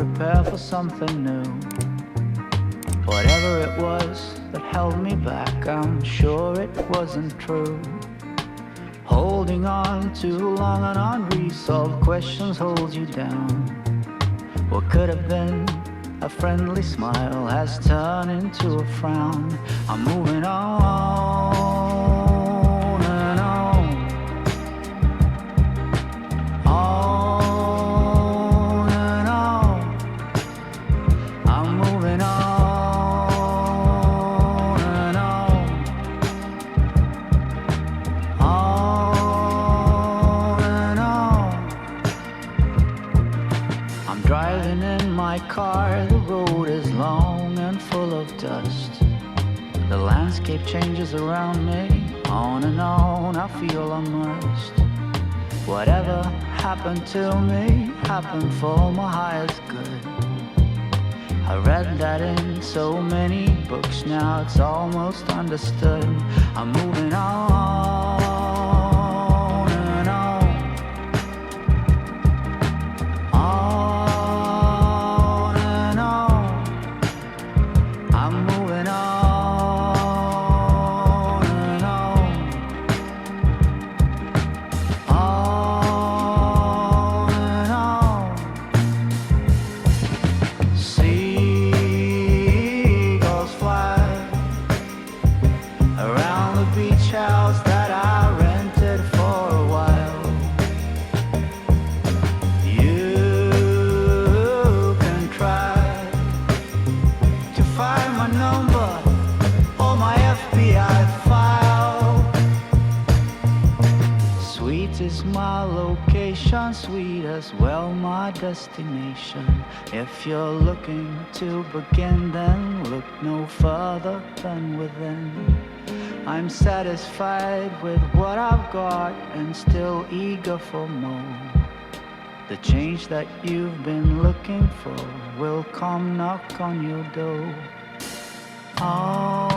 prepare for something new. Whatever it was that held me back, I'm sure it wasn't true. Holding on too long and unresolved questions hold you down. What could have been a friendly smile has turned into a frown. I'm moving on in my car, the road is long and full of dust. The landscape changes around me, on and on, I feel immersed. Whatever happened to me happened for my highest good. I read that in so many books, now it's almost understood. I'm moving on sweet as well my destination. If you're looking to begin, then look no further than within. I'm satisfied with what I've got and still eager for more. The change that you've been looking for will come knock on your door. On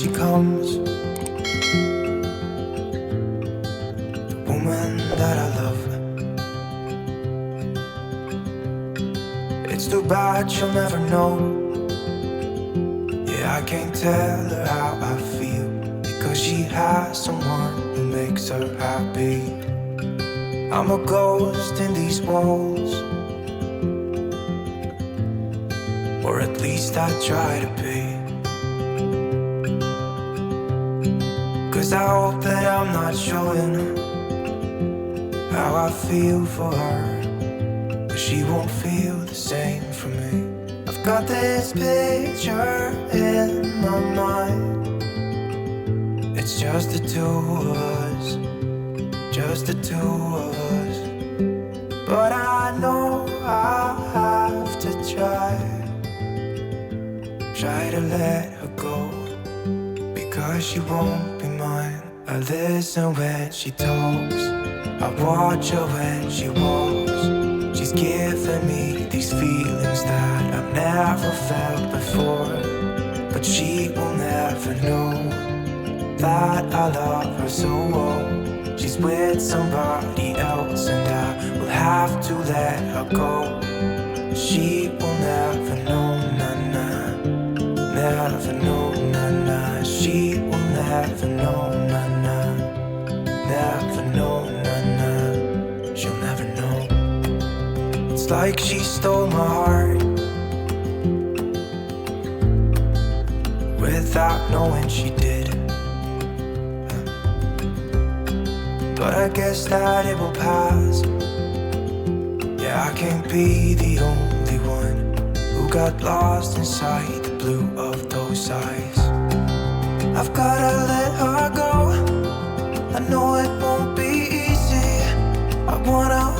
she comes. The woman that I love. It's too bad she'll never know. Yeah, I can't tell her how I feel. Because she has someone who makes her happy. I'm a ghost in these walls. Or at least I try to be. Cause I hope that I'm not showing how I feel for her. But she won't feel the same for me. I've got this picture in my mind. It's just the two of us, just the two of us. But I know I'll have to try, try to let her go because she won't I listen when she talks, I watch her when she walks. She's giving me these feelings that I've never felt before. But she will never know that I love her so well. she's with somebody else, and I will have to let her go. She will never know, nah, nah. Never know, nah, nah. She She'll never know. It's like she stole my heart. Without knowing she did. But I guess that it will pass. Yeah, I can't be the only one who got lost inside the blue of those eyes. I've gotta let her go. I know it won't be easy. I wanna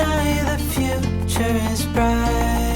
deny the future is bright.